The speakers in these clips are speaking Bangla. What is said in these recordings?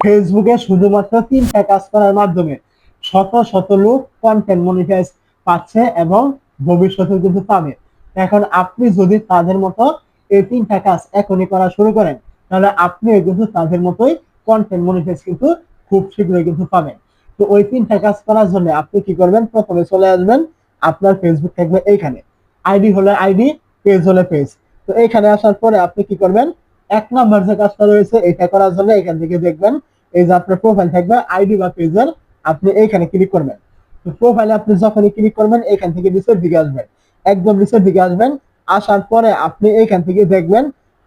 ফেসবুকে শুধুমাত্র তিনটা কাজ করার মাধ্যমে শত শত লোক কন্টেন্ট মনিটাইজ পাচ্ছে এবং ভবিষ্যতে কিন্তু পাবে। এখন আপনি যদি তাদের মতো এই তিনটা কাজ এখনই করা শুরু করেন, তাহলে আপনিও কিন্তু তাদের মতোই কন্টেন্ট মনিটাইজ কিন্তু খুব শীঘ্রই কিন্তু পাবেন। তো ওই তিনটা কাজ করার জন্য আপনি কি করবেন? প্রথমে চলে আসবেন, আপনার ফেসবুক থাকবে এইখানে। আইডি হলে আইডি পেজ হলে পেজ তো এইখানে আসার পরে আপনি কি করবেন? এক নাম্বার যে কাজটা রয়েছে, এটা করার জন্য এখান থেকে দেখবেন এই যে আপনার প্রোফাইল থাকবে আইডি বা পেজের আপনি এইখানে ক্লিক করবেন। তো প্রোফাইলে আপনি যখনই ক্লিক করবেন এখান থেকে নিচের দিকে আসবেন। একদম নিচের দিকে আসবেন, আসার পরে আপনি এইখান থেকে দেখবেন,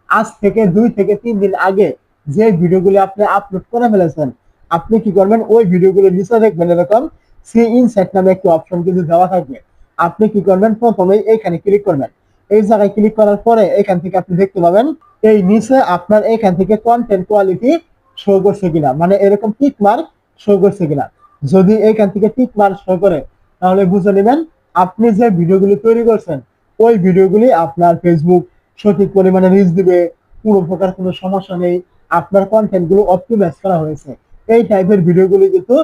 আজ থেকে দুই থেকে তিন দিন আগে যে ভিডিওগুলি আপনি আপলোড করে ফেলেছেন, আপনি কি করবেন, ওই ভিডিওগুলো নিচে দেখবেন এরকম, সি ইনসাইট নামে একটি অপশন কিন্তু দেওয়া থাকবে। আপনি কি করবেন প্রথমে এইখানে ক্লিক করবেন। এই জায়গায় ক্লিক করার পরে এখান থেকে আপনি দেখতে পাবেন, এই নিচে আপনার এখান থেকে কন্টেন্ট কোয়ালিটি শো করছে কিনা? মানে এরকম টিক মার্ক শো করছে কিনা? যদি এখান থেকে টিক মার্ক শো করে, তাহলে বুঝে নেবেন আপনি যে ভিডিওগুলি তৈরি করছেন, ওই ভিডিওগুলি আপনার ফেসবুক সঠিক পরিমাণে রিচ দিবে, কোনো প্রকার কোনো সমস্যা নেই, আপনার কন্টেন্টগুলো অপটিমাইজ করা হয়েছে। এই টাইপের ভিডিওগুলি কিন্তু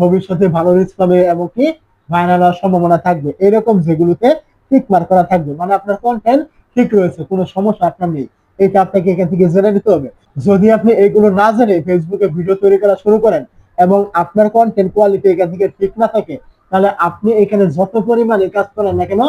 ভবিষ্যতে ভালো রিচ পাবে এবং কি ভাইরাল হওয়ার সম্ভাবনা থাকবে। এরকম যেগুলোতে টিক মার্ক করা থাকবে। মানে আপনার কন্টেন্ট ঠিক রয়েছে, কোনো সমস্যা আপনার নেই। এটা আপনাকে এখান থেকে জেনে নিতে হবে। যদি আপনি এগুলো না জেনে ফেসবুকে ভিডিও তৈরি করা শুরু করেন এবং আপনার কন্টেন্ট কোয়ালিটি এখান থেকে ঠিক না থাকে, তাহলে আপনি এখানে যত পরিমাণে কাজ করেন না কেন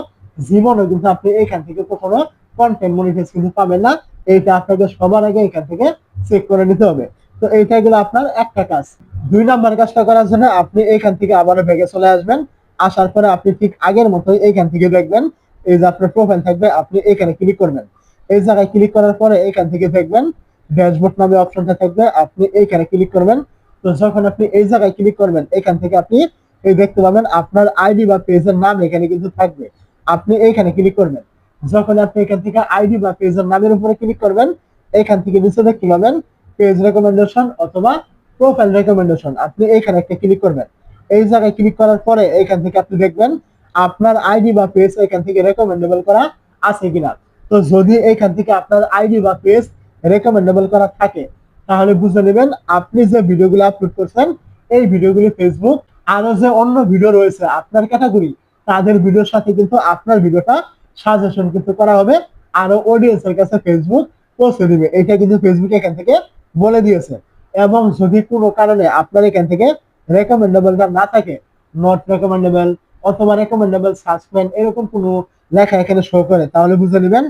জীবনে কিন্তু আপনি এখান থেকে কখনো কন্টেন্ট মনিটাইজ কিন্তু পাবেন না। এইটা আপনাকে সবার আগে এখান থেকে চেক করে নিতে হবে। তো এইটা গেলো আপনার একটা কাজ। দুই নাম্বার কাজটা করার জন্য আপনি এখান থেকে আবারও ভেগে চলে আসবেন। আসার পরে আপনি ঠিক আগের মতোই এখান থেকে দেখবেন, এই যে আপনার প্রোফাইল থাকবে, আপনি এখানে ক্লিক করবেন। এই জায়গায় ক্লিক করার পরে এখান থেকে দেখবেন ড্যাশবোর্ড নামে অপশনটা থাকবে, আপনি এইখানে ক্লিক করবেন। তো যখন আপনি এই জায়গায় ক্লিক করবেন, এখান থেকে আপনি এই দেখতে পাবেন আপনার আইডি বা পেজের নাম এখানে কিন্তু থাকবে। আপনি এইখানে ক্লিক করবেন। যখন আপনি এখান থেকে আইডি বা পেজের নামের উপরে ক্লিক করবেন, এখান থেকে নিচে দেখতে পাবেন পেজ রেকমেন্ডেশন অথবা প্রোফাইল রেকমেন্ডেশন আপনি এইখানে একটা ক্লিক করবেন। এই জায়গায় ক্লিক করার পরে এখান থেকে আপনি দেখবেন আপনার আইডি বা পেজ এখান থেকে রেকমেন্ডেবল করা আছে কিনা। তো যদি এখান থেকে আপনার আইডি বা পেজ রেকমেন্ডেবল করা থাকে, তাহলে বুঝে নেবেন আপনি যে ভিডিওগুলো আপলোড করছেন, এই ভিডিওগুলি ফেসবুক আরও যে অন্য ভিডিও রয়েছে আপনার ক্যাটাগরি তাদের ভিডিওর সাথে কিন্তু আপনার ভিডিওটা সাজেশন কিন্তু করা হবে। আরও অডিয়েন্সের কাছে ফেসবুক পৌঁছে দিবে। এটা কিন্তু ফেসবুক এখান থেকে বলে দিয়েছে। এবং যদি কোনো কারণে আপনার এখান থেকে রেকমেন্ডেবলটা না থাকে নট রেকমেন্ডেবল অথবা রেকমেন্ডেবল সাসপেন্ড এরকম কোনো লেখা এখানে শো করে, তাহলে বুঝে নেবেন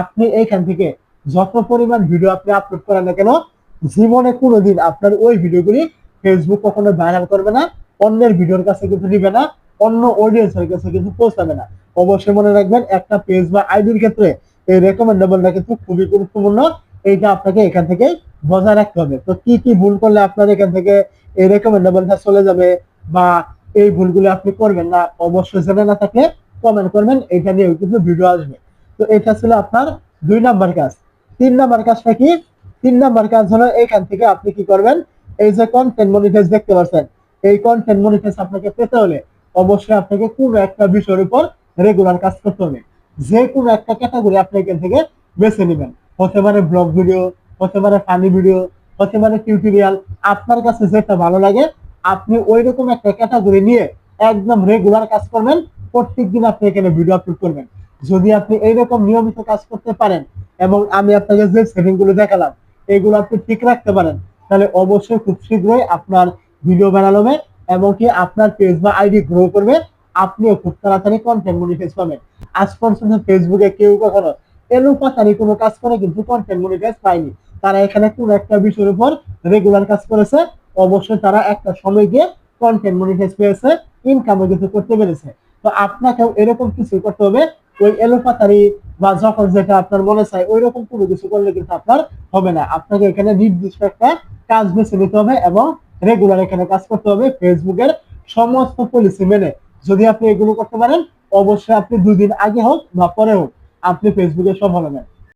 আপনি এইখান থেকে যত পরিমাণ ভিডিও আপনি আপলোড করেন না কেন, জীবনে কোনোদিন আপনার ওই ভিডিওগুলি ফেসবুক কখনো ভাইরাল করবে না, অন্যের ভিডিওর কাছে কিন্তু দিবে না, অন্য অডিয়েন্সের কাছে কিন্তু পৌঁছাবে না। অবশ্যই মনে রাখবেন, একটা পেজ বা আইডির ক্ষেত্রে এই রেকমেন্ডেবলটা কিন্তু খুবই গুরুত্বপূর্ণ, এইটা আপনাকে এখান থেকে বজায় রাখতে হবে। তো কি কি ভুল করলে আপনার এখান থেকে এই রেকমেন্ডেবলটা চলে যাবে বা এই ভুলগুলো আপনি করবেন না, অবশ্যই জেনে না থাকলে কমেন্ট করবেন এটা নিয়েও কিন্তু ভিডিও আসবে। তো এটা ছিল আপনার দুই নাম্বার কাজ। তিন নাম্বার কাজটা কি? তিন নাম্বার কাজ হলো এইখান থেকে আপনি কি করবেন, এই যে কন্টেন্ট মনিটাইজ দেখতে পাচ্ছেন, এই কন্টেন্ট মনিটাইজ আপনাকে পেতে হলে অবশ্যই আপনাকে কোনো একটা বিষয়ের উপর রেগুলার কাজ করতে হবে। যে কোনো একটা ক্যাটাগরি আপনি এখান থেকে বেছে নেবেন। হতে পারে ব্লগ ভিডিও হতে পারে ফানি ভিডিও হতে পারে টিউটোরিয়াল আপনার কাছে যেটা ভালো লাগে, আপনি ওই রকম একটা ক্যাটাগরি নিয়ে একদম রেগুলার কাজ করবেন প্রত্যেক দিন আপনি এখানে ভিডিও আপলোড করবেন। যদি আপনি এইরকম নিয়মিত কাজ করতে পারেন এবং আমি আপনাকে যে সেটিংগুলো দেখালাম, এগুলো আপনি ঠিক রাখতে পারেন, তাহলে অবশ্যই খুব শীঘ্রই আপনার ভিডিও বানানো হবে এবং কি আপনার পেজ বা আইডি গ্রো করবে, আপনিও খুব তাড়াতাড়ি কন্টেন্ট মনিটাইজ পাবেন। আজ পর্যন্ত ফেসবুকে কেউ কখনো এলো পাতারি কোনো কাজ করে কিন্তু কন্টেন্ট মনিটাইজ পায়নি। তারা এখানে কোন একটা বিষয়ের উপর রেগুলার কাজ করেছে, অবশ্যই তারা একটা সময় গিয়ে কন্টেন্ট মনিটাইজ পেয়েছে ইনকামও কিন্তু করতে পেরেছে। তো আপনাকেও এরকম কিছু করতে হবে। ওই এলোপাতারি বা যখন যেটা আপনার মনে চায় ওই রকম কোনো কিছু করলে কিন্তু আপনার হবে না। আপনাকে এখানে নির্দিষ্ট একটা কাজ বেছে নিতে হবে এবং রেগুলার এখানে কাজ করতে হবে ফেসবুকের সমস্ত পলিসি মেনে। যদি আপনি এগুলো করতে পারেন, অবশ্যই আপনি দুদিন আগে হোক বা পরে হোক, আপনি ফেসবুকে সফল হবেন।